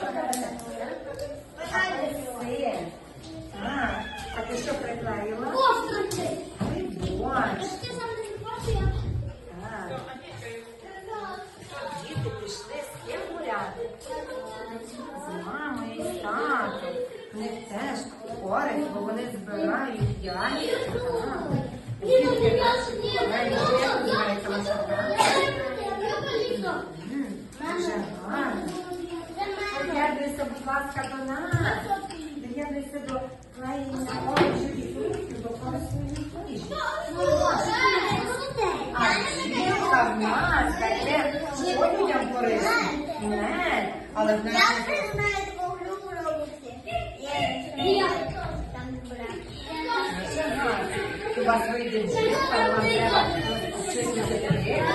Пальці. Так. А ти що приклеїла? Кошти. Ти сам не бачиш, я. Так. Діти пішли з ким гуляти. З мамою і з татом. В них теж користь, бо вони збирають яйця. Діти наші діти. Дуже гарно. Приєднуйся, будь ласка, до нас. Приєднуйся до країни. А жінка в нас таке одягом корисне. Не, але в нас... Я знаю таку гру робити. Там У вас вийде дітка, вам треба щось